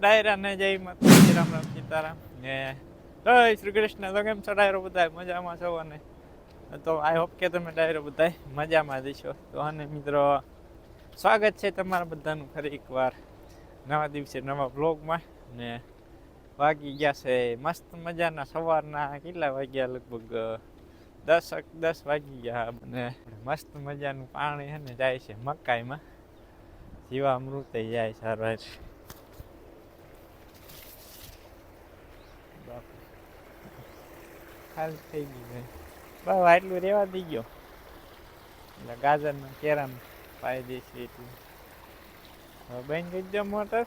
ડાયરા ને જય માતા રામ રામ સીતારામ. ને જય શ્રી કૃષ્ણ. તો કેમ છો ડાયરો બધા? મજામાં છો અને? તો આઈ હોપ કે તમે ડાયરો બધા મજામાં જશો તો અને મિત્રો, સ્વાગત છે તમારા બધાનું ફરી એકવાર નવા દિવસે નવા બ્લોગમાં ને વાગી ગયા છે મસ્ત મજાના સવારના કેટલા વાગ્યા? લગભગ દસ દસ વાગી ગયા. અને મસ્ત મજાનું પાણી છે ને જાય છે મકાઈમાં. જીવામૃત જાય સારવાર બાપ. ખાલી થઈ છે બસ આટલું રેવા દઈ ગયો. એટલે ગાજરના કેરામાં પાઈ દઈશું એટલું હવે બંધ કરી દો મોટર.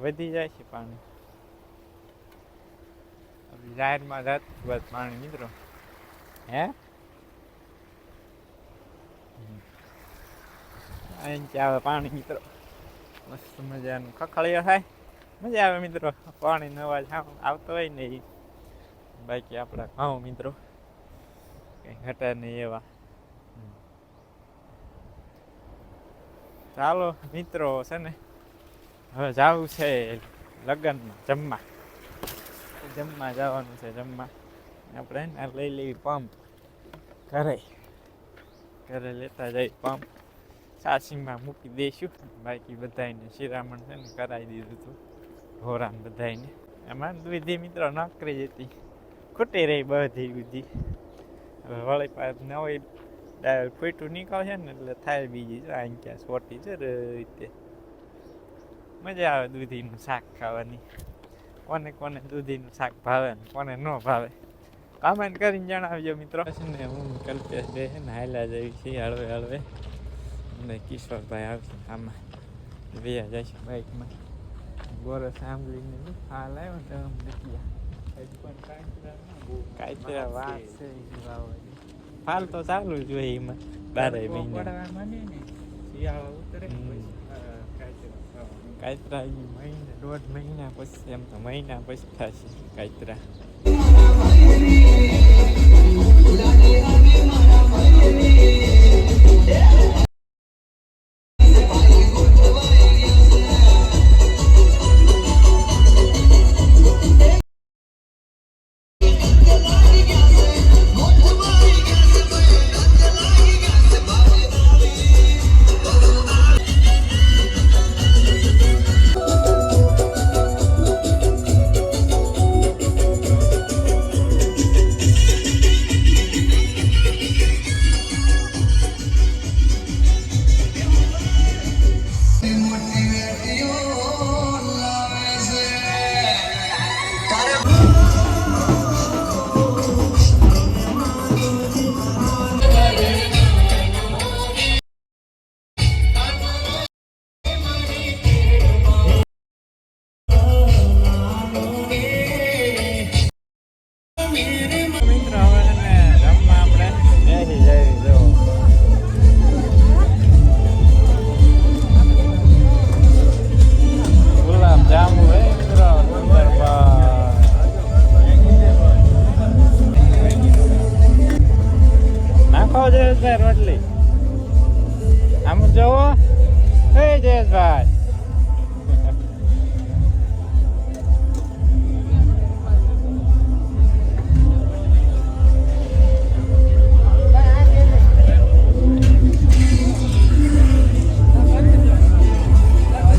વધી જાય છે પાણી જાહેરમાં જતું બસ પાણી, મિત્રો. હે? અહીંથી આવે પાણી, મિત્રો. મસ્ત મજાનું. ખખડીયો થાય. મજા આવે, મિત્રો. પાણીનો અવાજ આવ- આવતો હોય ને. બાકી આપણા ઘઉં મિત્રો. કંઈ ઘટે નહીં એવા. ચાલો, મિત્રો છે ને, હવે જવું છે લગ્નમાં જમવા. જમવા જવાનું છે, જમવા. આપણે લઈ લેવી પંપ ઘરે. ઘરે લેતા જઈ પંપ સાસીમાં મૂકી દઈશું. બાકી બધાને શિરામણ છે ને કરાવી દીધું હતું હોરાન બધાને એમાં વિધિ મિત્રો નકરી જતી ખૂટી રહી બધી બધી. વળી નવી ડાયલ ફૂટું નીકળશે ને એટલે થાય બીજી જો અહીં ક્યાં સોટી છે રીતે. મજા આવે દૂધીનું શાક ખાવાની. કોને કોને દૂધીનું શાક ભાવે ને કોને ન ભાવે. કમેન્ટ કરીને જણાવજો મિત્રો. છે ને હું કલ્પેશ બે છે ને હાલ્યા જઈ છે હળવે હળવે. અને કિશોરભાઈ આવશે આમાં. વ્યા છે બાઇકમાં ગોરો સાંભળીને હાલ આવ્યો તો આમ નીકળ્યા કાંઈ વાસ છે ફાલ તો ચાલુ જ હોય એમાં બારે મહિના. કાંતરા ઈ મહિના દોઢ મહિના પછી એમ તો મહિના પછી થશે કાંતરા મિત્રો જયેશભાઈ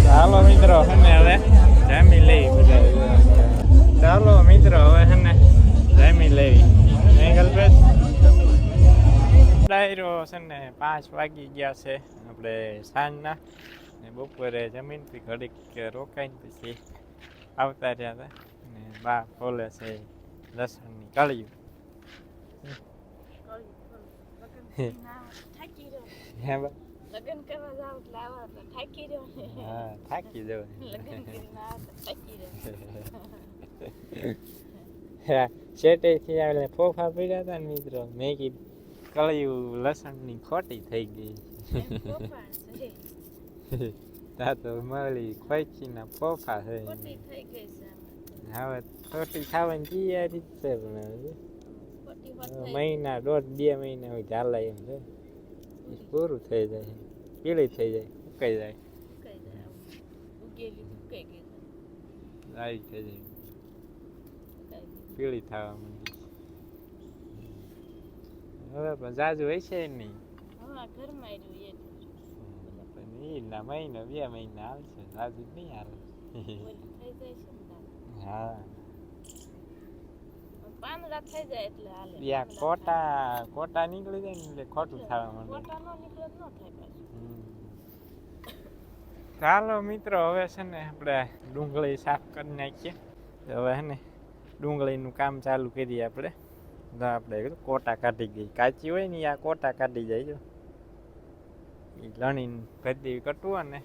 ચાલો મિત્રો છે ને હવે જમી લઈ બધા. ચાલો મિત્રો, હવે છે ને જમી લેવી નહીં ડાયરો છે ને, પાંચ વાગી ગયા છે, આપણે સાંજના. બપોરે જમીનથી ઘડીક રોકાઈને પછી આવતા રહ્યા હતા. ને બા ખોલે છે લસણની કળિયું લગ્ન કરવા જાવ થાકી રહ્યો હા થાકી આવેલા ફોફા પીડ્યા હતા મિત્રો? મેં કીધું કળિયું લસણની ખોટી થઈ ગઈ. તા તો મળી ખોઈચીના ખોટી થઈ. હવે ખોટી ખાવાની તૈયારી જ છે પણ મહિના દોઢ બે મહિના હોય ચાલે એમ છે પૂરું થઈ જાય પીળી થઈ જાય ઉકાઈ જાય આવી થઈ જાય પીળી થવા માંડી હવે પણ જાજુ હોય છે નહીં ઘરમાં આવ્યું એક પણ ઈ ના મહિનો બે મહિના આવશે જાજુ નહીં આવે હા પાંદડા થઈ જાય એટલે હાલે યા કોટા કોટા નીકળી જાય ને એટલે ખોટું થવા. માંડે. ચાલો મિત્રો હવે છે ને આપણે ડુંગળી સાફ કરી નાખીએ હવે છે ને ડુંગળીનું કામ ચાલુ કરીએ આપણે તો આપણે કોટા કાઢી ગઈ કાચી હોય ને આ કોટા કાઢી જાય એ લણીને ભરી દેવી કટવું અને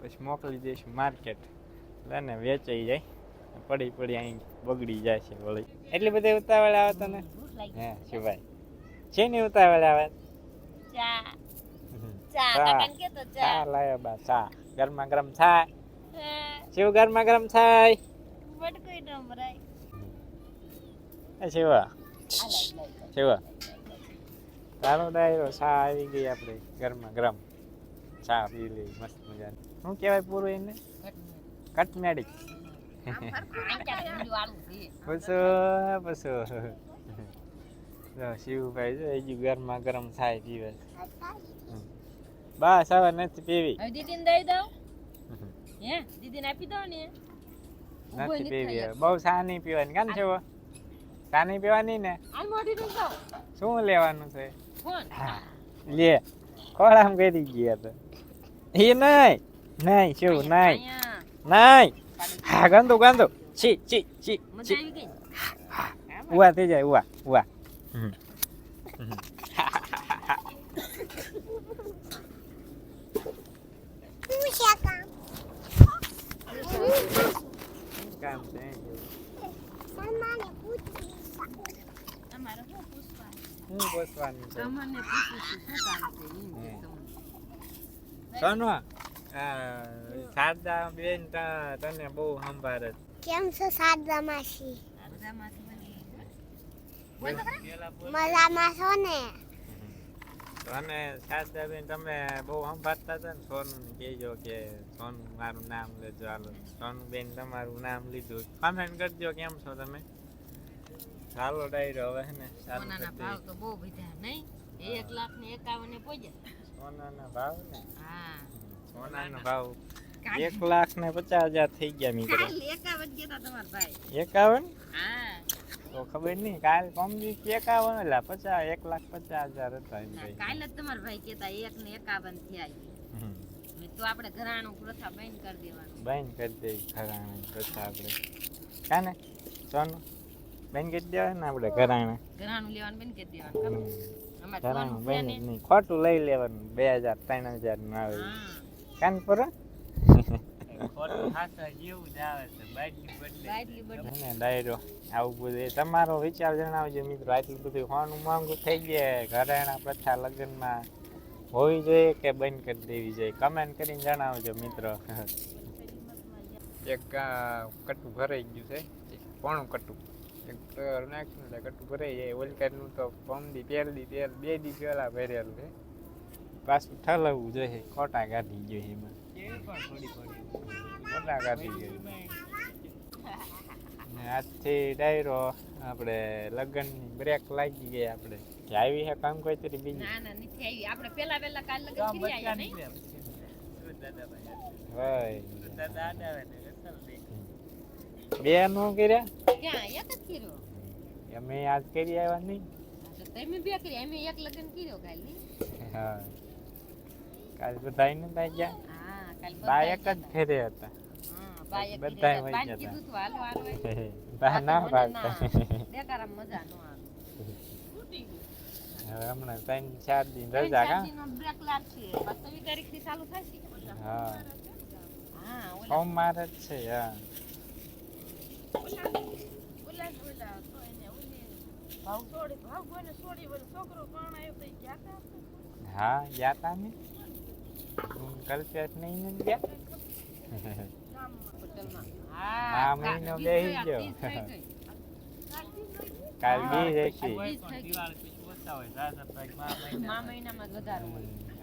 પછી મોકલી દઈશું માર્કેટ. એટલે ને વેચાઈ જાય. પડી પડી અહીં બગડી જાય છે વળી. એટલી બધી ઉતાવળ આવે તને? હે શિવાય. છે ને ઉતાવળ આવે? ચા. લાયો બા ચા. ગરમા ગરમ થાય. શિવ ગરમા ગરમ થાય. શિવા. શિવા. તારો ડાયરો ચા આવી ગઈ આપણે ગરમા ગરમ. ચા પી લઈ મસ્ત મજાની. શું કહેવાય પૂરું એને? કટમેડી. પૂછો જો શિવભાઈ જો હજુ ગરમા ગરમ થાય પીવે. બસ હવે નથી પીવી. દીદીને દઈ દઉં. હે દીદીને આપી દઉં ને. નથી પીવી. બહુ ચા નહીં પીવાની. કામ છે ચા નહીં પીવાની ને? શું લેવાનું છે? ફોન લે ખોળામ કરી ગયા તો એ નહીં નહીં શું નહીં અહીંયા. નહીં હા ગંદુ ગંદુ છી છી છી મજા છી આવી ગઈ ઉવા થઈ જાય ઉવા ઉવા હમ. કામ છે તમારે શું પૂછવા હું પૂછવાનું છે. તમને પૂછું શું કામ છે ઈ? હે. તમને. સોનુ શારદા બેન તને બહુ સંભાળે કેમ છો સાદા માસી? આ બધામાંથી બની. બોલ તો ખરા. મજામાં છો ને? અને શારદા બેન તમે બહુ સંભાળતા હતા ને સોનું કહેજો કે સોનું મારું નામ લેજો હાલો. સોનું બેન તમારું નામ લીધું. કમેન્ટ કરજો કેમ છો તમે? ચાલો ડાયરો હવે ને સોનાના ભાવ તો બહુ બધા નહીં. એક લાખ ને એકાવન ને પહોંચ્યા સોનાના ભાવ ને? હા. સોનાનો ભાવ. એક લાખ ને પચાસ હજાર થઈ ગયા મિત્રો. એકાવન ગયા તમારા ભાઈ. એકાવન? હા. તો ખબર નહીં કાલ કોમજી એકાવન એટલે પચાસ એક લાખ પચાસ હજાર હતા એમ કાલ જ તમારા ભાઈ કહેતા એક ને એકાવન થયા. તો આપણે ઘરાણું પ્રથા બંધ કરી દેવાનું. બંધ કરી દઈ ઘરાણું પ્રથા આપણે. કાને સોનું? બેન કે દેવાય ને આપણે ઘરાણે. ઘરાણું લેવાનું બેન કે દેવાનું. ઘરાણું બેન નહીં ખોટું લઈ લેવાનું બે હજાર ત્રણ હજારનું આવે. કાન પર બાટલી બટલી ડાયરો આવું બધું તમારો વિચાર જણાવજો મિત્રો આટલું બધું હોવાનું મોંઘું થઈ ગયા ઘરેણા પ્રથા લગ્નમાં હોવી જોઈએ કે બંધ કરી દેવી જોઈએ? કમેન્ટ કરીને જણાવજો મિત્રો. એક આ કટું ભરાઈ ગયું છે કોણું પોણું કટું. તર નાખ્યું એટલે કટું ભરાઈ જાય. ઓલકાનું તો પમદી પહેરદી તેલ બે દી પહેલા ભરેલું છે. પાછું ઠલવવું જોઈએ. ખોટા કાઢી જોઈએ એમાં. ખોટા કાઢી જોઈએ ને આજથી ડાયરો આપણે લગ્નની બ્રેક લાગી ગઈ આપણે. આવી છે કામ કોઈ તરી બીજી? ના ના નથી આવી. આપણે પેલા પેલા કાલ લગ્ન કરી આયા નહીં હોય બે નો કર્યા? ક્યાં? એક જ કર્યો? અમે આજ કરી આવ્યા નહીં. તમે બે કરી અમે એક લગ્ન કર્યો કાલ હા. કાલ બધા ને થાય ગયા? હા કાલ બા એક જ ફેરે હતા. હા બા એક બધાય કર્યો. ગયા કીધું તું હાલો હાલો બા ના ભાગતા ના. મજા નો આવે. હમણાં ત્રણ ચાર દિન રજા કા દીનો લાગશે. વાસ્તવિક તારીખથી ચાલુ થશે. હા. હા, ઓલા- મારે છે હા. હા ગયા તા ને કલ્પેશ નહીં ને ગયા? હા, મહિનો ગયો. ગઈ. કાલ બી રહેશી.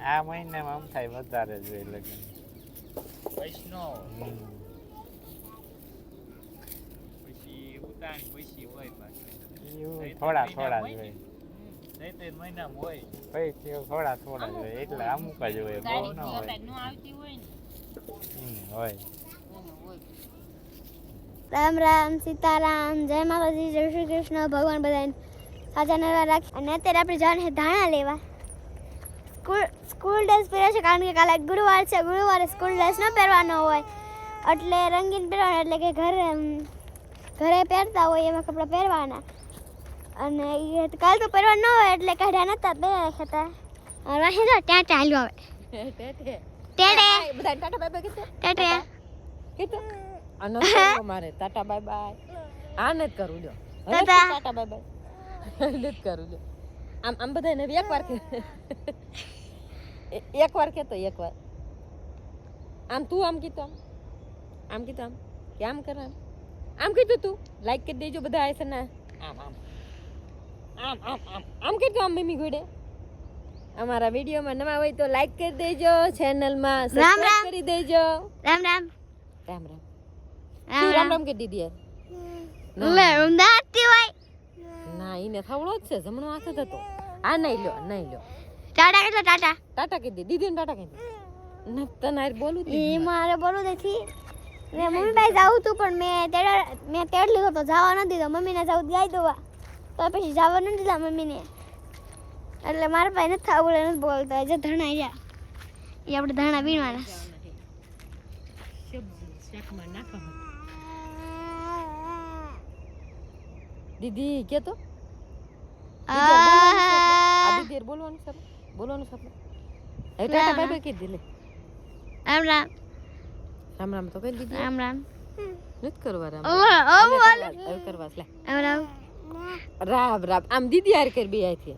આ મહિનામાં આમ થાય વધારે જ હોય લગ્ન. વૈષ્ણવ. પછી પૈસી હોય પાછી. થોડા થોડા જ હોય. ચૈત્ર મહિનામાં હોય. પછી થોડા થોડા જ હોય. એટલે અમુક જ હોય. બહુ ન હોય. આવતી હોય ને? હોય. રામ રામ સીતારામ જય માતાજી જય શ્રી કૃષ્ણ. ભગવાન બધાને સાજા નવા રાખ. અને અત્યારે આપણે જવાનું છે ધાણા લેવા. સ્કૂલ સ્કૂલ ડ્રેસ પહેર્યો છે કારણ કે કાલે ગુરુવાર છે. ગુરુવારે સ્કૂલ ડ્રેસ ન પહેરવાનો હોય. એટલે રંગીન પહેરવાનો એટલે કે ઘરે ઘરે પહેરતા હોય એવા કપડાં પહેરવાના. અને એ કાલ તો પહેરવા ન હોય એટલે કાઢ્યા નતા બે હતા રાહી તો ત્યાં ચાલ્યું હવે. ટેટે. ટેડે બધા ટાટા બાય બાય કીધું? ટેટે. કીધું? આ ન કરવું મારે. Tata bye bye. આ નથી કરવું લ્યો. હવે ટાટા. Tata bye by. નથી કરવું લ્યો. આમ આમ બધાને એક વાર કે એક વાર કેતો એક વાર આમ તું આમ કીધું આમ. આમ કીધું આમ. કે આમ કર આમ કીધું તું. લાઈક કરી દેજો બધા આય છે આમ આમ. આમ આમ આમ. આમ કીધું આમ મમ્મી ગોડે અમારા વિડીયોમાં નવા હોય તો લાઈક કરી દેજો ચેનલમાં. સબસ્ક્રાઇબ કરી દેજો. રામ રામ. રામ રામ. રામ રામ રામ. કે દીદી યાર? લે ઉંદાતી હોય. ના ઈને થાવડો જ છે. જમણો હાથ જ હતો. આ નઈ લ્યો નઈ લ્યો. ટાટા કેટલો ટાટા. ટાટા કે દીદી ટાટા કે ન તને બોલું એ મારે બોલું નથી. મેં મમ્મી પાસે જાવું હતું પણ મેં તેડા મેં તેડ લીધો તો જવા નથી દીધો. મમ્મીને જાવું જાય દોવા. તો પછી જવા નથી દીધા મમ્મીને. એટલે મારા પાસે નથી એટલે નથી બોલતા. જે ધણા જા એ આપણે ધાણા માટે. દીદી કે તો? બોલવાનું સર બોલવાનું સર બાય કીધી લે. રામ રામ. રામ રામ તો કરી દીધી. રામ રામ. નથી કરવા રામ કરવા લે. રામ રામ. રામ રામ. આમ દીદી હારે કર બે આથી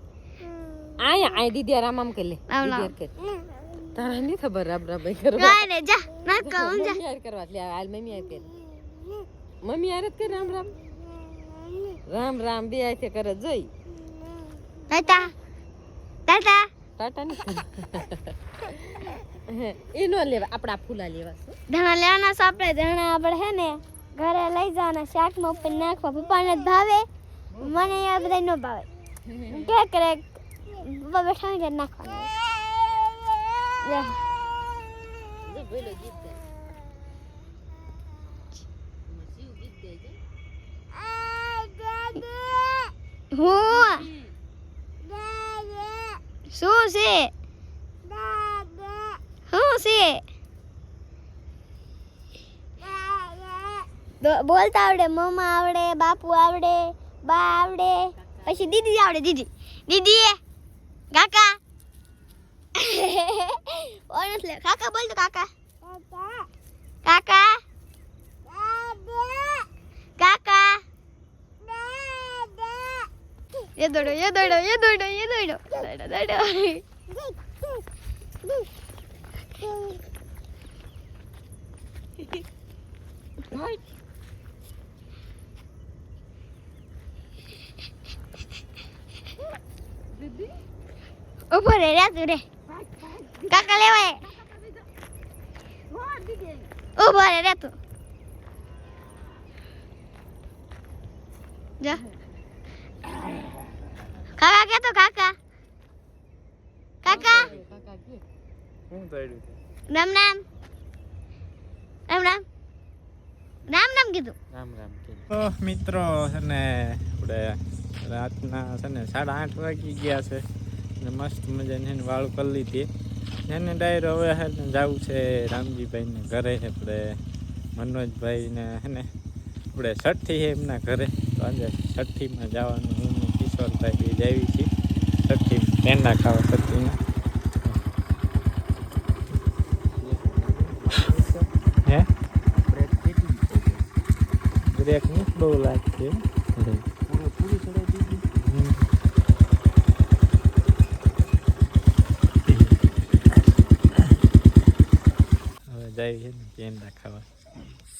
આયા આય દીદી હારે આમ કરી લે. રામ દીદી હારે કર. તારા નહીં ખબર રામ રામ ભાઈ કરવા. નહીં જા ના કહું જા. મમ્મી કરવા લે. હાલ મમ્મી હારે કર. મમ્મી હારે કર રામ રામ. રામ રામ બે હાથે કરે જોઈ. ટાટા ટાટા ટાટા ની એ નો લેવા આપણા ફૂલા લેવા ધાણા લેવાના છે આપણે ધાણા આપણે હે ને ઘરે લઈ જવાના શાકમાં ઉપર નાખવા. પપ્પાને ભાવે મને આ બધા નો ભાવે. કે કરે પપ્પા બેઠા હોય નાખવાનું. હું? શું છે? શું છે બોલતા આવડે, મમ્મા આવડે, બાપુ આવડે, બા આવડે, પછી દીદી આવડે, દીદી. દીદી કાકા. ઓન કાકા બોલ તો કાકા. કાકા. કાકા. એ દોડો એ દોડો એ દોડો એ દોડો દોડો દોડો ઉભો રે રે તું રે કાકા લેવાય ઉભો રે રે તું જા શું તળ્યું રામ રામ. રામ રામ. રામ રામ કીધું. રામ રામ કે તો મિત્રો છે ને આપણે રાતના છે ને સાડા આઠ વાગી ગયા છે. ને મસ્ત મજાની છે ને વાળ કરી લીધી. એને ડાયરો હવે છે ને જવું છે રામજીભાઈને ઘરે. આપણે મનોજભાઈને હે ને આપણે છઠ્ઠી છે એમના ઘરે. તો આજે છઠ્ઠીમાં જવાનું. હું કિશોરભાઈ બી જાવી છીએ. છઠ્ઠી પેંડા ખાવા છઠ્ઠીના હે બ્રેક નહીં બહુ લાગશે. હવે જાય છે ને પેંડા ખાવા